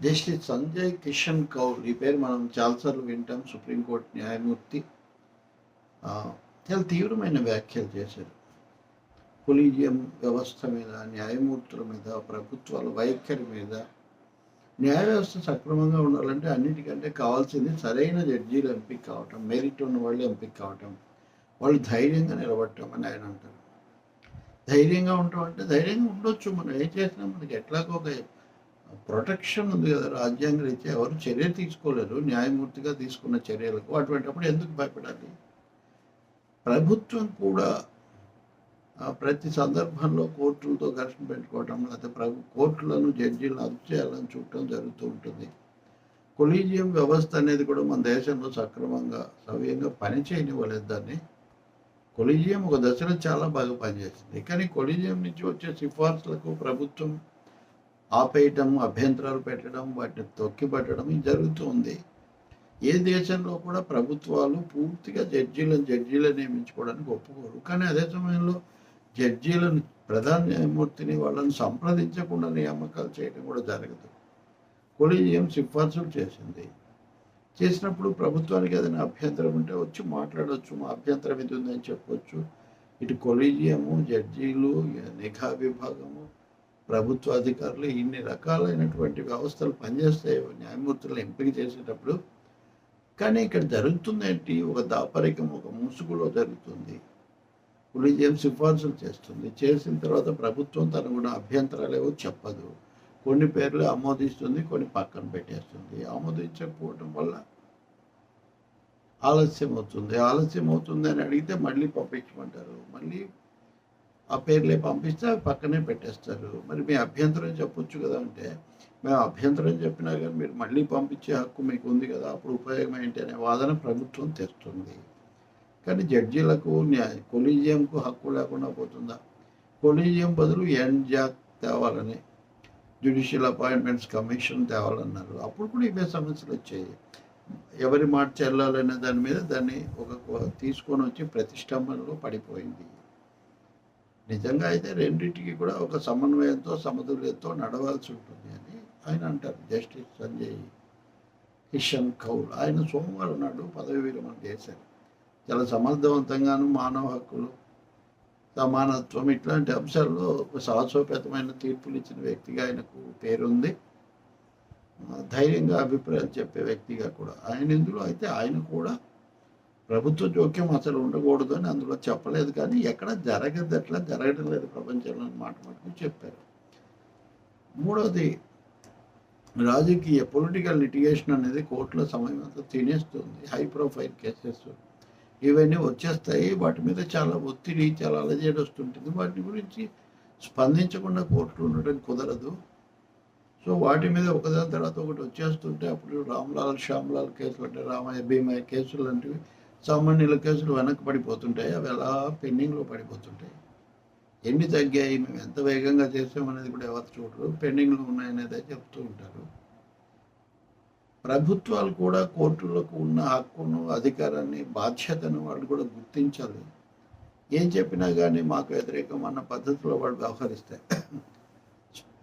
Justice Sanjay Kishan Kaul ఈ పేరు మనం చాలాసార్లు వింటాం సుప్రీంకోర్టు న్యాయమూర్తి. చాలా తీవ్రమైన వ్యాఖ్యలు చేశారు. కొలీజియం వ్యవస్థ మీద న్యాయమూర్తుల మీద ప్రభుత్వాల వైఖరి మీద న్యాయ వ్యవస్థ సక్రమంగా ఉండాలంటే అన్నిటికంటే కావాల్సింది సరైన జడ్జీలు ఎంపిక కావటం మెరిట్ ఉన్న వాళ్ళు ఎంపిక కావటం వాళ్ళు ధైర్యంగా నిలబడటం అని ఆయన అంటారు. ధైర్యంగా ఉండటం అంటే ధైర్యంగా ఉండొచ్చు మనం ఏం చేసినా మనకి ఎట్లాగో ఒక ప్రొటెక్షన్ ఉంది కదా రాజ్యాంగ రీత్యా. ఎవరు చర్య తీసుకోలేరు న్యాయమూర్తిగా తీసుకున్న చర్యలకు. అటువంటిప్పుడు ఎందుకు భయపడాలి? ప్రభుత్వం కూడా ప్రతి సందర్భంలో కోర్టులతో ఘర్షణ పెట్టుకోవటం లేకపోతే ప్రభు కోర్టులను జడ్జీలను అదుపు చేయాలని చూడటం జరుగుతూ ఉంటుంది. కొలీజియం వ్యవస్థ అనేది కూడా మన దేశంలో సక్రమంగా సవ్యంగా పని చేయనివ్వలేదు దాన్ని. కొలీజియం ఒక దశలో చాలా బాగా పనిచేస్తుంది కానీ కొలీజియం నుంచి వచ్చే సిఫార్సులకు ప్రభుత్వం ఆపేయటం అభ్యంతరాలు పెట్టడం వాటిని తొక్కిపట్టడం జరుగుతుంది ఏ దేశంలో కూడా ప్రభుత్వాలు పూర్తిగా జడ్జీలను జడ్జీలను నియమించుకోవడానికి ఒప్పుకోరు. కానీ అదే సమయంలో జడ్జీలను ప్రధాన న్యాయమూర్తిని వాళ్ళని సంప్రదించకుండా నియామకాలు చేయడం కూడా జరగదు. కొలీజియం సిఫార్సులు చేసింది. చేసినప్పుడు ప్రభుత్వానికి ఏదైనా అభ్యంతరం ఉంటే వచ్చి మాట్లాడవచ్చు మా అభ్యంతరం ఇది ఉందని చెప్పవచ్చు ఇటు కొలీజియము జడ్జీలు నిఘా విభాగము ప్రభుత్వ అధికారులు ఇన్ని రకాలైనటువంటి వ్యవస్థలు పనిచేస్తాయి న్యాయమూర్తులను ఎంపిక చేసేటప్పుడు కానీ ఇక్కడ జరుగుతుందేంటి? ఒక దాపరికం ఒక ముసుగులో జరుగుతుంది. కొలీజియం సిఫార్సులు చేస్తుంది? చేసిన తర్వాత ప్రభుత్వం తన కూడా అభ్యంతరాలు ఏవో చెప్పదు. కొన్ని పేర్లు ఆమోదిస్తుంది కొన్ని పక్కన పెట్టేస్తుంది. ఆమోదించకపోవడం వల్ల ఆలస్యం అవుతుంది ఆలస్యం అవుతుంది అని అడిగితే మళ్ళీ పంపించమంటారు. మళ్ళీ ఆ పేర్లే పంపిస్తే అవి పక్కనే పెట్టేస్తారు. మరి మీ అభ్యంతరం చెప్పొచ్చు కదా అంటే మేము అభ్యంతరం చెప్పినా కానీ మీరు మళ్ళీ పంపించే హక్కు మీకు ఉంది కదా అప్పుడు ఉపయోగం ఏంటి అనే వాదన ప్రభుత్వం తెస్తుంది కానీ జడ్జీలకు న్యాయ కొలీజియంకు హక్కు లేకుండా పోతుందా? కొలీజియం బదులు ఎన్జాక్ తేవాలని జ్యుడిషియల్ అపాయింట్మెంట్స్ కమిషన్ తేవాలన్నారు. అప్పుడు కూడా ఇవే సమస్యలు వచ్చాయి. ఎవరి మాట చెల్లాలనే దాని మీద దాన్ని ఒక తీసుకొని వచ్చి ప్రతిష్టంభనలో పడిపోయింది. నిజంగా అయితే రెండింటికి కూడా ఒక సమన్వయంతో సమతుల్యంతో నడవాల్సి ఉంటుంది అని ఆయన అంటారు. జస్టిస్ సంజయ్ కిషన్ కౌల్. ఆయన సోమవారం నాడు పదవి విరమణ చేశారు. చాలా సమర్థవంతంగాను మానవ హక్కులు సమానత్వం ఇట్లాంటి అంశాల్లో ఒక సాహసోపేతమైన తీర్పులు ఇచ్చిన వ్యక్తిగా ఆయనకు పేరుంది. ధైర్యంగా అభిప్రాయాలు చెప్పే వ్యక్తిగా కూడా. ఆయన ఇందులో అయితే ఆయన కూడా ప్రభుత్వ జోక్యం అసలు ఉండకూడదు అని అందులో చెప్పలేదు కానీ ఎక్కడ జరగదు అట్లా జరగడం లేదు ప్రపంచంలో మాట మటుకు చెప్పారు. మూడవది రాజకీయ పొలిటికల్ లిటిగేషన్ అనేది కోర్టులో సమయం అంతా తినేస్తుంది. హై ప్రొఫైల్ కేసెస్ ఇవన్నీ వచ్చేస్తాయి. వాటి మీద చాలా ఒత్తిడి చాలా అలజడి వస్తుంటుంది. వాటి గురించి స్పందించకుండా కోర్టులు ఉండడం కుదరదు. సో వాటి మీద ఒకదాని తర్వాత ఒకటి వచ్చేస్తుంటే అప్పుడు రామ్లాల్ శ్యామ్లాల్ కేసులు అంటే రామయ్య భీమయ్య కేసులు లాంటివి సామాన్యుల కేసులు వెనక్కి పడిపోతుంటాయి అవి ఎలా పెండింగ్లో పడిపోతుంటాయి. ఎన్ని తగ్గాయి మేము ఎంత వేగంగా చేసామనేది కూడా ఎవరు చూడరు. పెండింగ్లో ఉన్నాయనేది చెప్తూ ఉంటారు. ప్రభుత్వాలు కూడా కోర్టులకు ఉన్న హక్కును అధికారాన్ని బాధ్యతను వాళ్ళు కూడా గుర్తించాలి. ఏం చెప్పినా కానీ మాకు వ్యతిరేకం అన్న పద్ధతిలో వాళ్ళు వ్యవహరిస్తే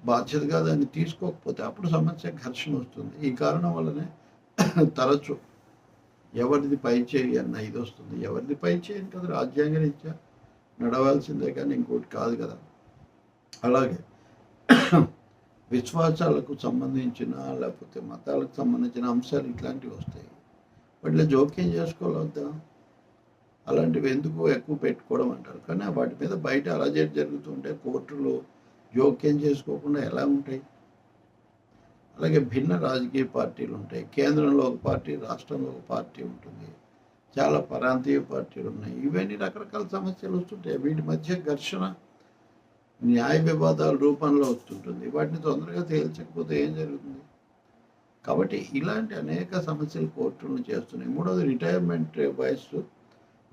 బాధ్యతగా దాన్ని తీసుకోకపోతే అప్పుడు సమస్య ఘర్షణ వస్తుంది. ఈ కారణం వల్లనే తరచు ఎవరిది పై చేయి అన్న ఇది వస్తుంది. ఎవరిది పై చేయని కదా రాజ్యాంగ రీత్యా నడవాల్సిందే కానీ ఇంకోటి కాదు కదా. అలాగే విశ్వాసాలకు సంబంధించిన లేకపోతే మతాలకు సంబంధించిన అంశాలు ఇట్లాంటివి వస్తాయి. వాటిలో జోక్యం చేసుకోవాలొద్దా అలాంటివి ఎందుకు ఎక్కువ పెట్టుకోవడం అంటారు. కానీ వాటి మీద బయట అలజడి జరుగుతుంటే కోర్టులు జోక్యం చేసుకోకుండా ఎలా ఉంటాయి? అలాగే భిన్న రాజకీయ పార్టీలు ఉంటాయి. కేంద్రంలో ఒక పార్టీ రాష్ట్రంలో ఒక పార్టీ ఉంటుంది. చాలా ప్రాంతీయ పార్టీలు ఉన్నాయి. ఇవన్నీ రకరకాల సమస్యలు వస్తుంటాయి. వీటి మధ్య ఘర్షణ న్యాయ వివాదాల రూపంలో వస్తుంటుంది. వాటిని తొందరగా తేల్చకపోతే ఏం జరుగుతుంది? కాబట్టి ఇలాంటి అనేక సమస్యలు కోర్టులను చేస్తున్నాయి. మూడవది రిటైర్మెంట్ వయస్సు.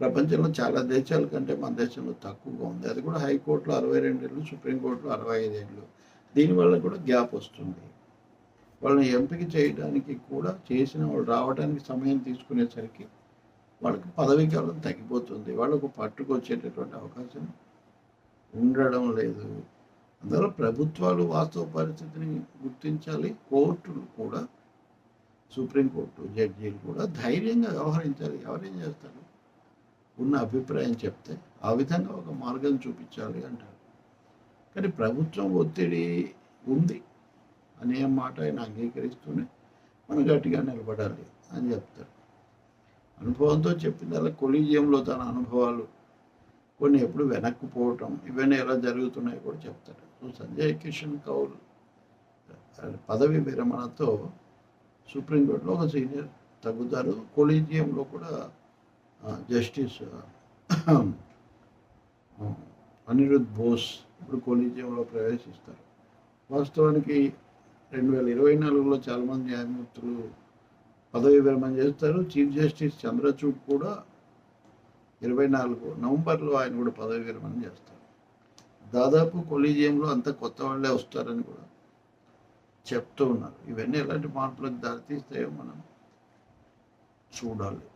ప్రపంచంలో చాలా దేశాల కంటే మన దేశంలో తక్కువగా ఉంది. అది కూడా హైకోర్టులో అరవై రెండు ఏళ్ళు సుప్రీంకోర్టులో అరవై ఐదు ఏళ్ళు దీనివల్ల కూడా గ్యాప్ వస్తుంది. వాళ్ళని ఎంపిక చేయడానికి కూడా చేసిన వాళ్ళు రావడానికి సమయం తీసుకునేసరికి వాళ్ళకి పదవి కాలం తగ్గిపోతుంది. వాళ్ళకు పట్టుకొచ్చేటటువంటి అవకాశం ఉండడం లేదు. అందువల్ల ప్రభుత్వాలు వాస్తవ పరిస్థితిని గుర్తించాలి. కోర్టులు కూడా సుప్రీంకోర్టు జడ్జీలు కూడా ధైర్యంగా వ్యవహరించాలి. ఎవరేం చేస్తారు? ఉన్న అభిప్రాయం చెప్తే ఆ విధంగా ఒక మార్గం చూపించాలి అంటారు. కానీ ప్రభుత్వం ఒత్తిడి ఉంది. అనే మాట ఆయన అంగీకరిస్తూనే మనం గట్టిగా నిలబడాలి అని చెప్తారు. అనుభవంతో చెప్పిందల్లా కొలీజియంలో తన అనుభవాలు కొన్ని ఎప్పుడు వెనక్కి పోవటం ఇవన్నీ ఎలా జరుగుతున్నాయో కూడా చెప్తారు సో సంజయ్ కిషన్ కౌల్ పదవి విరమణతో సుప్రీంకోర్టులో ఒక సీనియర్ తగ్గుతారు. కొలీజియంలో కూడా జస్టిస్ అనిరుద్ బోస్ ఇప్పుడు కొలీజియంలో ప్రవేశిస్తారు. వాస్తవానికి రెండు వేల ఇరవై నాలుగులో చాలామంది న్యాయమూర్తులు పదవి విరమణ చేస్తారు. చీఫ్ జస్టిస్ చంద్రచూడ్ కూడా ఇరవై నాలుగు నవంబర్లో ఆయన కూడా పదవి విరమణ చేస్తారు. దాదాపు కొలీజియంలో అంత కొత్త వాళ్ళే వస్తారని కూడా చెప్తూ ఉన్నారు. ఇవన్నీ ఎలాంటి మార్పులకు దారితీస్తాయో మనం చూడాలి.